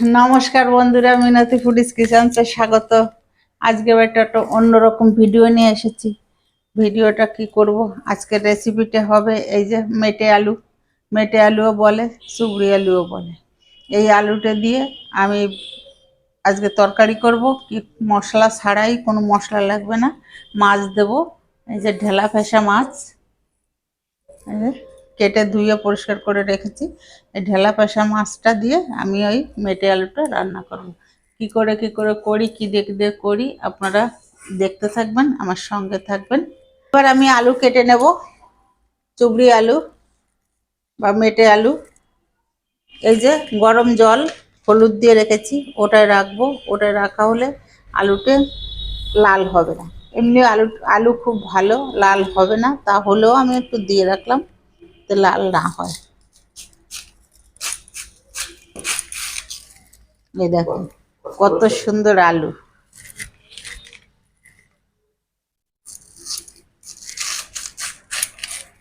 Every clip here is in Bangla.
নমস্কার বন্ধুরা, মিনতি ফুডিস কিচেন্সে স্বাগত। আজকে একটা একটা অন্যরকম ভিডিও নিয়ে এসেছি। ভিডিওটা কি করব? আজকের রেসিপিটা হবে এই যে মেটে আলু। মেটে আলুও বলে সুগড়ি আলুও বলে। এই আলুটা দিয়ে আমি আজকে তরকারি করব। কি মশলা ছাড়াই কোনো মশলা লাগবে না। মাছ দেব। এই যে ঢেলা ফেসা মাছ। কেটে ধুয়ে পরিষ্কার করে রেখেছি। এই ঢেলা পেশা মাছটা দিয়ে আমি ওই মেটে আলুটা রান্না করব। কি করে কি করে করি, কি কি দিয়ে করি, আপনারা দেখতে থাকবেন, আমার সঙ্গে থাকবেন। এবার আমি আলু কেটে নেব। চুবড়ি আলু বা মেটে আলু। এই যে গরম জল হলুদ দিয়ে রেখেছি, ওটায় রাখব। ওটায় রাখা হলে আলুতে লাল হবে না। এমনি আলু আলু খুব ভালো, লাল হবে না। তা হলেও আমি একটু দিয়ে রাখলাম। তো লাল না হয়। দেখুন কত সুন্দর আলু।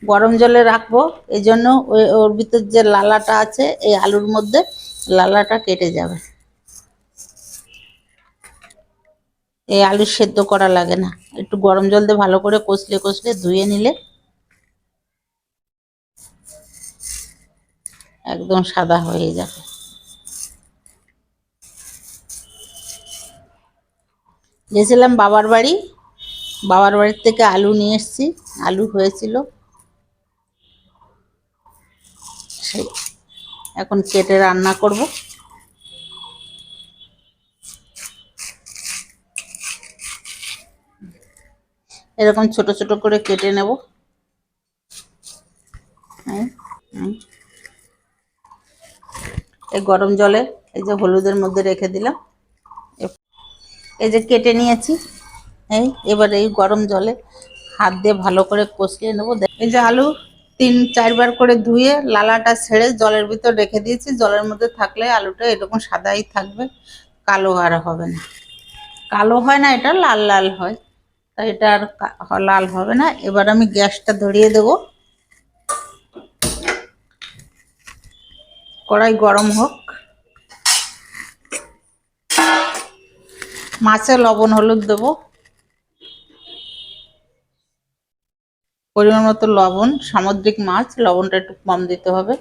গরম জলে রাখব এই জন্য ওর ভিতর যে লালাটা আছে, এই আলুর মধ্যে লালাটা কেটে যাবে। এই আলু সেদ্ধ করা লাগে না। একটু গরম জল দিয়ে ভালো করে কষলে কষলে ধুয়ে নিলে একদম সাদা হয়ে যাবে। গেছিলাম বাবার বাড়ি। বাবার বাড়ির থেকে আলু নিয়ে এসেছি। আলু হয়েছিল। সেই এখন কেটে রান্না করব। এরকম ছোট ছোট করে কেটে নেব। হ্যাঁ হুম। এই গরম জলে এই যে হলুদের মধ্যে রেখে দিলাম। এই যে কেটে নিয়েছি। এই এবার এই গরম জলে হাত দিয়ে ভালো করে কষিয়ে নেব। এই যে আলু তিন চারবার করে ধুয়ে লালাটা ছেড়ে জলের ভিতর রেখে দিয়েছি। জলের মধ্যে থাকলে আলুটা এরকম সাদাই থাকবে, কালো আর হবে না। কালো হয় না, এটা লাল লাল হয়। তাই এটা আর লাল হবে না। এবার আমি গ্যাসটা ধরিয়ে দেবো। কড়াই গরম হোক। মাছে লবণ, হলুদ দেবো। পরিমাণ মতো লবণ, সামুদ্রিক মাছ, লবণটা একটু কম দিতে হবে।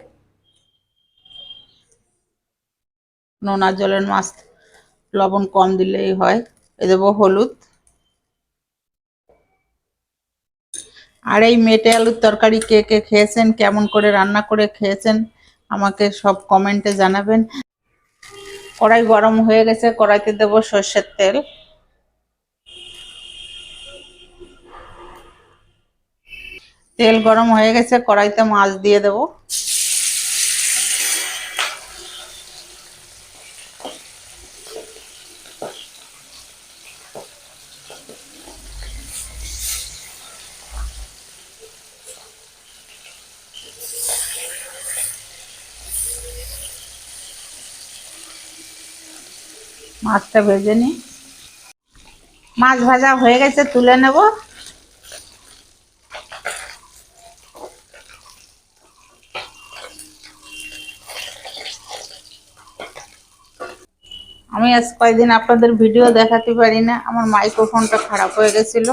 নোনা জলের মাছ লবণ কম দিলেই হয়। এ দেবো হলুদ। আর এই মেটে আলুর তরকারি কে কে খেয়েছেন, কেমন করে রান্না করে খেয়েছেন আমাকে সব কমেন্টে জানাবেন। কড়াই গরম হয়ে গেছে, কড়াইতে দেব সর্ষের তেল। তেল গরম হয়ে গেছে, কড়াইতে মাছ দিয়ে দেবো। মাছটা ভেজে নিই মাছ ভাজা হয়ে গেছে, তুলে নেব। আমি আজ কয়েকদিন আপনাদের ভিডিও দেখাতে পারি না, আমার মাইক্রোফোনটা খারাপ হয়ে গেছিল।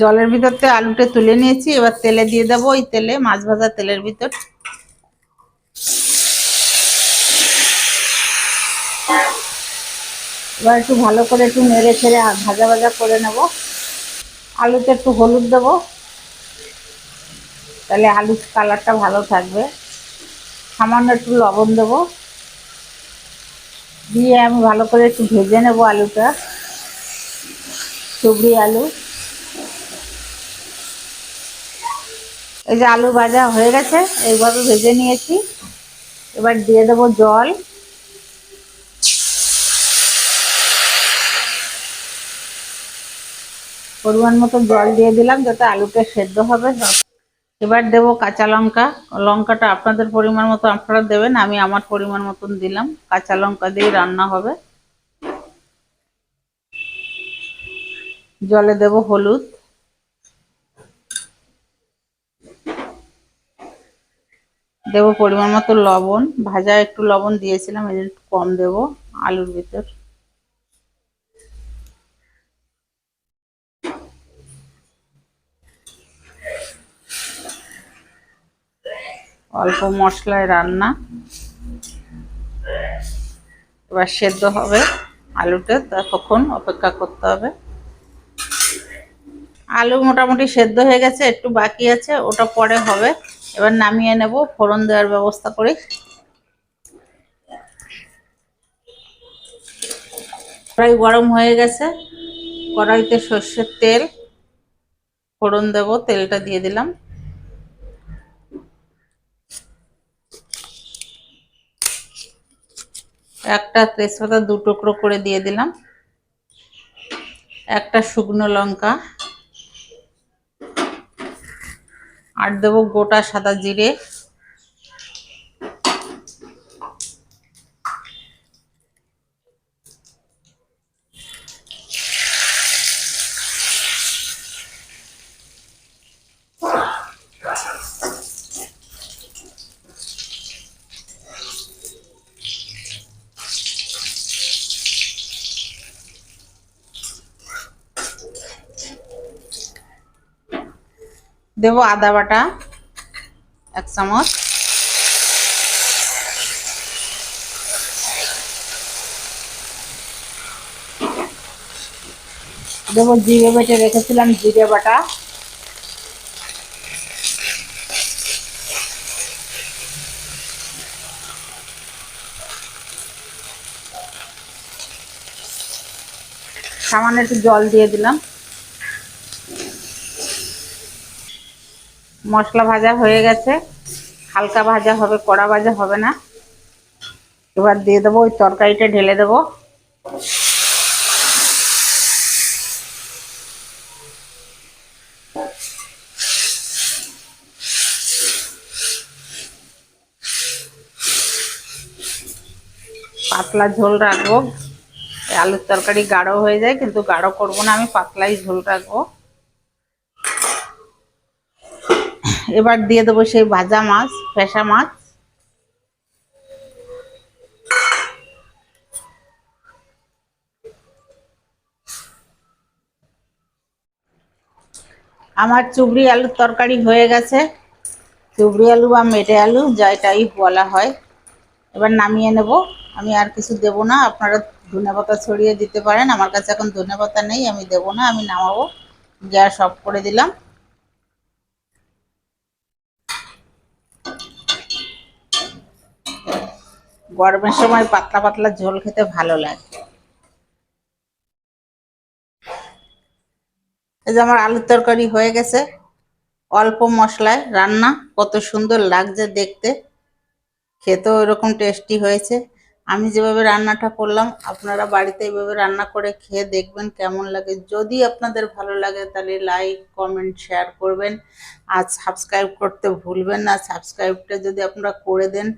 জলের ভিতর থেকে আলুটা তুলে নিয়েছি, এবার তেলে দিয়ে দেবো ওই তেলে, মাছ ভাজা তেলের ভিতর। এবার একটু ভালো করে একটু নেড়ে ছেড়ে ভাজা ভাজা করে নেব। আলুতে একটু হলুদ দেবো। তাহলে আলুর কালারটা ভালো থাকবে। সামান্য একটু লবণ দেবো। দিয়ে আমি ভালো করে একটু ভেজে নেব আলুটা। চুবড়ি আলু। এই যে আলু ভাজা হয়ে গেছে, এইভাবে ভেজে নিয়েছি। এবার দিয়ে দেবো জল। পরিমাণ মতো জল দিয়ে দিলাম যাতে আলুটা সেদ্ধ হবে। এবার দেবো কাঁচা লঙ্কা। লঙ্কাটা আপনাদের পরিমাণ মতো আপনারা দেবেন, আমি আমার পরিমাণ মতন দিলাম। কাঁচা লঙ্কা দিয়ে রান্না হবে। জলে দেব হলুদ। দেবো পরিমাণ মতো লবণ। ভাজা একটু লবণ দিয়েছিলাম, এই একটু কম দেবো আলুর ভিতর। অল্প মশলায় রান্না। এবার সেদ্ধ হবে আলুটা, ততক্ষণ অপেক্ষা করতে হবে। আলু মোটামুটি সেদ্ধ হয়ে গেছে, একটু বাকি আছে, ওটা পরে হবে। এবার নামিয়ে নেব, ফোড়ন দেওয়ার ব্যবস্থা করি। কড়াই গরম হয়ে গেছে, কড়াইতে সর্ষের তেল। ফোড়ন দেব, তেলটা দিয়ে দিলাম। একটা তেজপাতা দু টুকরো করে দিয়ে দিলাম। একটা শুকনো লঙ্কা। আর দেবো গোটা সাদা জিরে। দেবো আদা বাটা, এক চামচ। দেবো জিরে বেটে রেখেছিলাম জিরে বাটা। সামান্য একটু জল দিয়ে দিলাম। মশলা ভাজা হয়ে গেছে। হালকা ভাজা হবে, কড়া ভাজা হবে না। এবার দিয়ে দেবো ওই তরকারিটা ঢেলে দেবো। পাতলা ঝোল রাখব। আলুর তরকারি গাঢ় হয়ে যায়, কিন্তু গাঢ় করব না, আমি পাতলাই ঝোল রাখব। এবার দিয়ে দেবো সেই ভাজা মাছ ফেসা মাছ। আমার চুবড়ি আলুর তরকারি হয়ে গেছে। চুবড়ি আলু বা মেটে আলু, যাইটাই বলা হয়। এবার নামিয়ে নেব। আমি আর কিছু দেব না। আপনারা ধনেপাতা ছড়িয়ে দিতে পারেন। আমার কাছে এখন ধনেপাতা নেই, আমি দেব না। আমি নামাবো। গ্যাস অফ করে দিলাম। গরমের সময় পাতলা পাতলা ঝোল খেতে ভালো লাগে। এই যে আমার আলুর তরকারি হয়ে গেছে। অল্প মশলায় রান্না কত সুন্দর লাগছে দেখতে। খেতেও এরকম টেস্টি হয়েছে। আমি যেভাবে রান্নাটা করলাম, আপনারা বাড়িতে এইভাবে রান্না করে খেয়ে দেখবেন কেমন লাগে। যদি আপনাদের ভালো লাগে তাহলে লাইক কমেন্ট শেয়ার করবেন। আর সাবস্ক্রাইব করতে ভুলবেন না। সাবস্ক্রাইবটা যদি আপনারা করে দেন,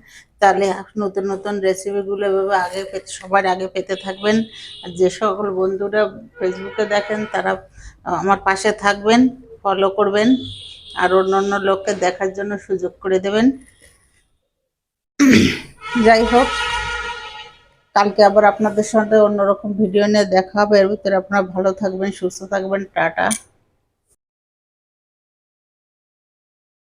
তাহলে নতুন নতুন রেসিপিগুলো এভাবে আগে পেতে সবার আগে পেতে থাকবেন। আর যে সকল বন্ধুরা ফেসবুকে দেখেন, তারা আমার পাশে থাকবেন ফলো করবেন, আর অন্য অন্য লোককে দেখার জন্য সুযোগ করে দেবেন। যাই হোক কালকে আবার আপনাদের সঙ্গে অন্যরকম ভিডিও নিয়ে দেখা হবে। এর ভিতরে আপনারা ভালো থাকবেন, সুস্থ থাকবেন, টাটা।